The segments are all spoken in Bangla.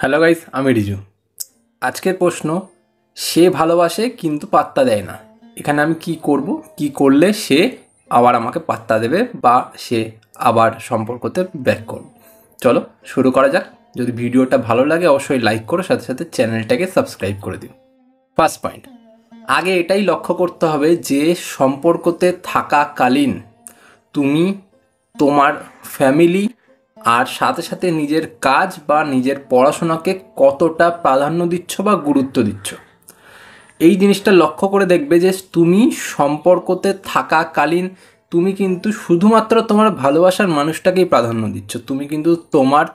হ্যালো গাইস আমি রিজু। আজকের প্রশ্ন, সে ভালোবাসে কিন্তু পাত্তা দেয় না। এখানে আমি কি করব? কি করলে সে আবার আমাকে পাত্তা দেবে বা সে আবার সম্পর্কতে ব্যাক করবে? চলো, শুরু করা যাক। যদি ভিডিওটা ভালো লাগে, অবশ্যই লাইক করো, সাথে সাথে চ্যানেলটাকে সাবস্ক্রাইব করে দিন ফার্স্ট পয়েন্ট আগে এটাই লক্ষ্য করতে হবে যে সম্পর্কতে থাকাকালীন তুমি তোমার ফ্যামিলি আর সাথে সাথে নিজের কাজ বা নিজের পড়াশোনাকে কতটা প্রাধান্য দিচ্ছ বা গুরুত্ব দিচ্ছ। এই জিনিসটা লক্ষ্য করে দেখবে যে তুমি সম্পর্কতে থাকাকালীন তুমি কিন্তু শুধুমাত্র তোমার ভালোবাসার মানুষটাকেই প্রাধান্য দিচ্ছ। তুমি কিন্তু তোমার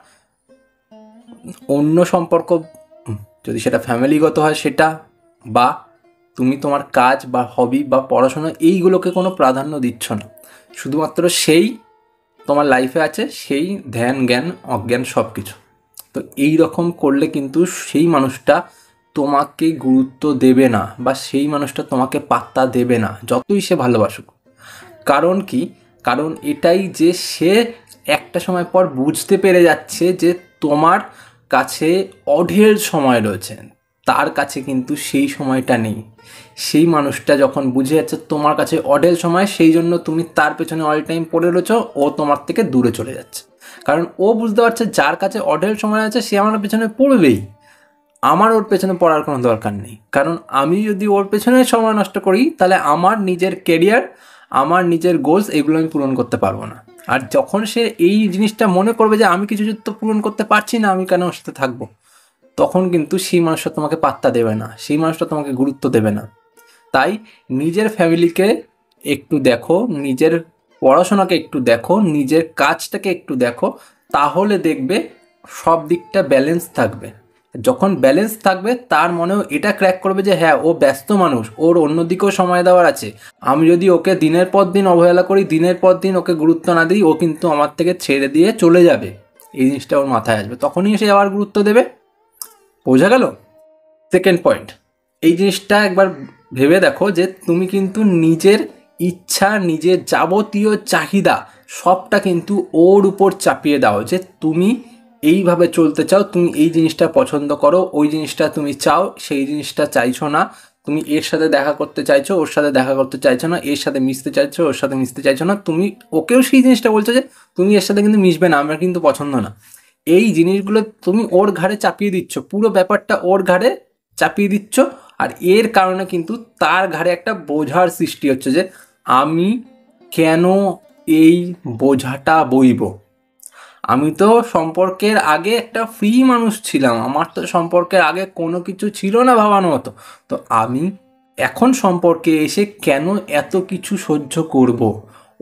অন্য সম্পর্ক যদি সেটা ফ্যামিলিগত হয় সেটা বা তুমি তোমার কাজ বা হবি বা পড়াশোনা এইগুলোকে কোনো প্রাধান্য দিচ্ছ না। শুধুমাত্র সেই তোমার লাইফে আছে সেই ধ্যান, জ্ঞান, অজ্ঞান সব কিছু তো এই রকম করলে কিন্তু সেই মানুষটা তোমাকে গুরুত্ব দেবে না বা সেই মানুষটা তোমাকে পাত্তা দেবে না, যতই সে ভালোবাসুক। কারণ কি? কারণ এটাই যে সে একটা সময় পর বুঝতে পেরে যাচ্ছে যে তোমার কাছে অঢেল সময় রয়েছে। তার কাছে কিন্তু সেই সময়টা নেই। সেই মানুষটা যখন বুঝে যাচ্ছে তোমার কাছে অঢেল সময়, সেই জন্য তুমি তার পেছনে অল টাইম পড়ে রয়েছো, ও তোমার থেকে দূরে চলে যাচ্ছে। কারণ ও বুঝতে পারছে যার কাছে অঢেল সময় আছে, সে আমার পেছনে পড়বেই। আমার ওর পেছনে পড়ার কোনো দরকার নেই। কারণ আমি যদি ওর পেছনে সময় নষ্ট করি, তাহলে আমার নিজের কেরিয়ার আমার নিজের গোলস এগুলো আমি পূরণ করতে পারব না। আর যখন সে এই জিনিসটা মনে করবে যে আমি কিছু তো পূরণ করতে পারছি না, আমি কেন ওর সাথে থাকব? তখন কিন্তু সেই মানুষটা তোমাকে পাত্তা দেবে না, সেই মানুষটা তোমাকে গুরুত্ব দেবে না। তাই নিজের ফ্যামিলিকে একটু দেখো, নিজের পড়াশোনাকে একটু দেখো, নিজের কাজটাকে একটু দেখো, তাহলে দেখবে সব দিকটা ব্যালেন্স থাকবে। যখন ব্যালেন্স থাকবে, তার মনেও এটা ক্র্যাক করবে যে হ্যাঁ ও ব্যস্ত মানুষ, ওর অন্যদিকেও সময় দেওয়ার আছে। আমি যদি ওকে দিনের পর দিন অবহেলা করি, দিনের পর দিন ওকে গুরুত্ব না দিই, ও কিন্তু আমার থেকে ছেড়ে দিয়ে চলে যাবে। এই জিনিসটা ওর মাথায় আসবে। তখনই সে আবার গুরুত্ব দেবে। বোঝা গেল? সেকেন্ড পয়েন্ট এই জিনিসটা একবার ভেবে দেখো যে তুমি কিন্তু নিজের ইচ্ছা, নিজের যাবতীয় চাহিদা সবটা কিন্তু ওর উপর চাপিয়ে দাও যে তুমি এইভাবে চলতে চাও, তুমি এই জিনিসটা পছন্দ করো, ওই জিনিসটা তুমি চাও, সেই জিনিসটা চাইছো না। তুমি এর সাথে দেখা করতে চাইছো, ওর সাথে দেখা করতে চাইছো না, এর সাথে মিশতে চাইছো, ওর সাথে মিশতে চাইছো না, তুমি ওকেও সেই জিনিসটা বলছো যে তুমি এর সাথে কিন্তু মিশবে না, আমার কিন্তু পছন্দ না। এই জিনিসগুলো তুমি ওর ঘাড়ে চাপিয়ে দিচ্ছ, পুরো ব্যাপারটা ওর ঘাড়ে চাপিয়ে দিচ্ছ আর এর কারণে কিন্তু তার ঘাড়ে একটা বোঝার সৃষ্টি হচ্ছে যে আমি কেন এই বোঝাটা বইব। আমি তো সম্পর্কের আগে একটা ফ্রি মানুষ ছিলাম, আমার তো সম্পর্কের আগে কোনো কিছু ছিল না ভাবানো মতো। তো আমি এখন সম্পর্কে এসে কেন এত কিছু সহ্য করব?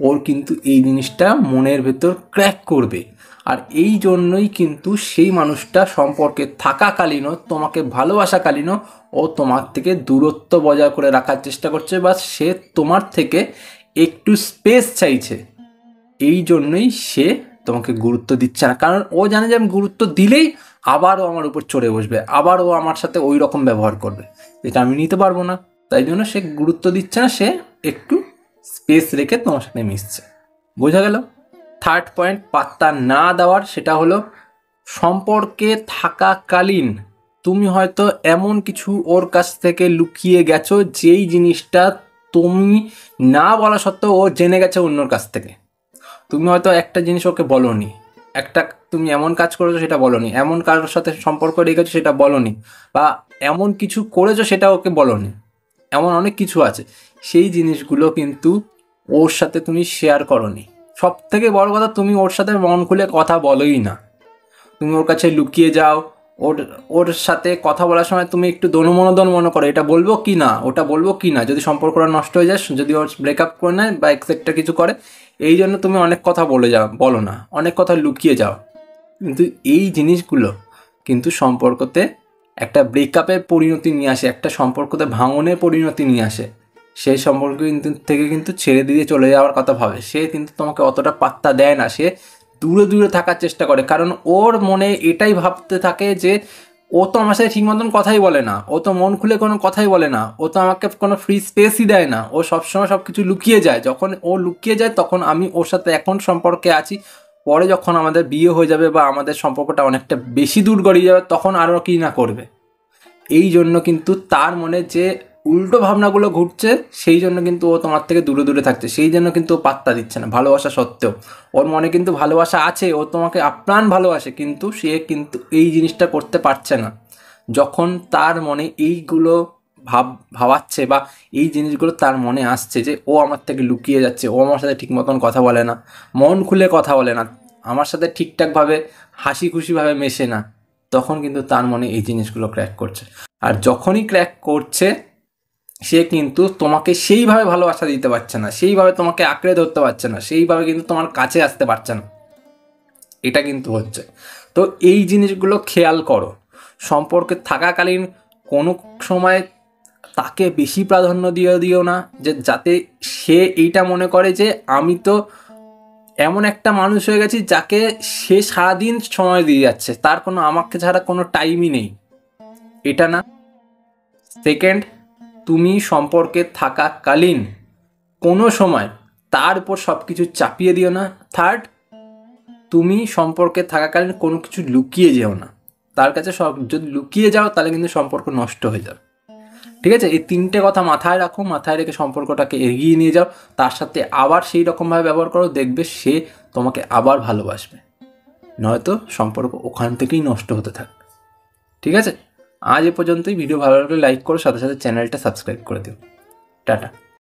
ওর কিন্তু এই জিনিসটা মনের ভেতর ক্র্যাক করবে। আর এই জন্যই কিন্তু সেই মানুষটা সম্পর্কে থাকাকালীনও, তোমাকে ভালোবাসাকালীনও ও তোমার থেকে দূরত্ব বজায় করে রাখার চেষ্টা করছে বা সে তোমার থেকে একটু স্পেস চাইছে। এই জন্যই সে তোমাকে গুরুত্ব দিচ্ছে না। কারণ ও জানে যে আমি গুরুত্ব দিলেই আবারও আমার উপর চড়ে বসবে, আবার ও আমার সাথে ওই রকম ব্যবহার করবে। যেটা আমি নিতে পারব না। তাই জন্য সে গুরুত্ব দিচ্ছে না, সে একটু স্পেস রেখে তোমার সাথে মিশছে। বোঝা গেল? থার্ড পয়েন্ট পাত্তা না দেওয়ার, সেটা হলো সম্পর্কে থাকাকালীন তুমি হয়তো এমন কিছু ওর কাছ থেকে লুকিয়ে গেছো যেই জিনিসটা তুমি না বলা সত্ত্বেও ও জেনে গেছে অন্যর কাছ থেকে। তুমি হয়তো একটা জিনিস ওকে বলনি, একটা তুমি এমন কাজ করেছ সেটা বলনি, এমন কারোর সাথে সম্পর্ক রেখেছো সেটা বলনি, বা এমন কিছু করেছ সেটা ওকে বলনি। এমন অনেক কিছু আছে। সেই জিনিসগুলো কিন্তু ওর সাথে তুমি শেয়ার করনি। সব থেকে বড় কথা, তুমি ওর সাথে মন খুলে কথা বলোই না। তুমি ওর কাছে লুকিয়ে যাও। ওর ওর সাথে কথা বলার সময় তুমি একটু দনমনোদন মনে করো, এটা বলব কি না, ওটা বলব কি না। যদি সম্পর্কটা নষ্ট হয়ে যায়, যদি ওর ব্রেকআপ করে নেয় বা এক্সেপ্টটা কিছু করে, এই জন্য তুমি অনেক কথা বলে যাও, বলো না। অনেক কথা লুকিয়ে যাও। কিন্তু এই জিনিসগুলো কিন্তু সম্পর্কতে একটা ব্রেকআপের পরিণতি নিয়ে আসে, একটা সম্পর্কতে ভাঙনের পরিণতি নিয়ে আসে, সেই সম্পর্ক কিন্তু, থেকে কিন্তু ছেড়ে দিয়ে চলে যাওয়ার কথা ভাবে। সে কিন্তু তোমাকে অতটা পাত্তা দেয় না, সে দূরে দূরে থাকার চেষ্টা করে। কারণ ওর মনে এটাই ভাবতে থাকে যে, ও তো আমার সাথে ঠিক মতন কথাই বলে না, ও তো মন খুলে কোনো কথাই বলে না, ও তো আমাকে কোনো ফ্রি স্পেসই দেয় না, ও সবসময় সব কিছু লুকিয়ে যায়। যখন ও লুকিয়ে যায়, তখন আমি ওর সাথে এখন সম্পর্কে আছি পরে যখন আমাদের বিয়ে হয়ে যাবে বা আমাদের সম্পর্কটা অনেকটা বেশি দূর গড়িয়ে যাবে, তখন আরও কী না করবে? এই জন্য কিন্তু তার মনে যে উল্টো ভাবনাগুলো ঘুরছে, সেই জন্য কিন্তু ও তোমার থেকে দূরে দূরে থাকছে। সেই জন্য কিন্তু ও পাত্তা দিচ্ছে না, ভালোবাসা সত্ত্বেও। ওর মনে কিন্তু ভালোবাসা আছে, ও তোমাকে আপ্রাণ ভালোবাসে, কিন্তু সে কিন্তু এই জিনিসটা করতে পারছে না। যখন তার মনে এইগুলো ভাব, ভাবাচ্ছে বা এই জিনিসগুলো তার মনে আসছে যে ও আমার থেকে লুকিয়ে যাচ্ছে, ও আমার সাথে ঠিক মতন কথা বলে না, মন খুলে কথা বলে না, আমার সাথে ঠিকঠাকভাবে হাসি খুশিভাবে মেশে না, তখন কিন্তু তার মনে এই জিনিসগুলো ক্র্যাক করছে। আর যখনই ক্র্যাক করছে, সে কিন্তু তোমাকে সেইভাবে ভালোবাসা দিতে পারছে না, সেইভাবে তোমাকে আঁকড়ে ধরতে পারছে না, সেইভাবে কিন্তু তোমার কাছে আসতে পারছে না। এটা কিন্তু হচ্ছে। তো এই জিনিসগুলো খেয়াল করো। সম্পর্কে থাকাকালীন কোনো সময় তাকে বেশি প্রাধান্য দিয়ে দিও না, যে যাতে সে এইটা মনে করে যে আমি তো এমন একটা মানুষ হয়ে গেছি যাকে সে সারাদিন সময় দিয়ে যাচ্ছে, তার কোনো, আমাকে ছাড়া কোনো টাইমই নেই। এটা না। সেকেন্ড তুমি সম্পর্কে থাকাকালীন কোনো সময় তার উপর সব কিছু চাপিয়ে দিও না। থার্ড তুমি সম্পর্কে থাকাকালীন কোনো কিছু লুকিয়ে যেও না। তার কাছে সব, যদি লুকিয়ে যাও, তাহলে কিন্তু সম্পর্ক নষ্ট হয়ে যাবে। ঠিক আছে? এই তিনটে কথা মাথায় রাখো, মাথায় রেখে সম্পর্কটাকে এগিয়ে নিয়ে যাও। তার সাথে আবার সেই রকমভাবে ব্যবহার করো, দেখবে সে তোমাকে আবার ভালোবাসবে। নয়তো সম্পর্ক ওখান থেকেই নষ্ট হতে থাকবে। ঠিক আছে? আজ এ পর্যন্তই। ভিডিও ভালো লাগলে লাইক করো, সাথে সাথে চ্যানেলটা সাবস্ক্রাইব করে দিও। টাটা।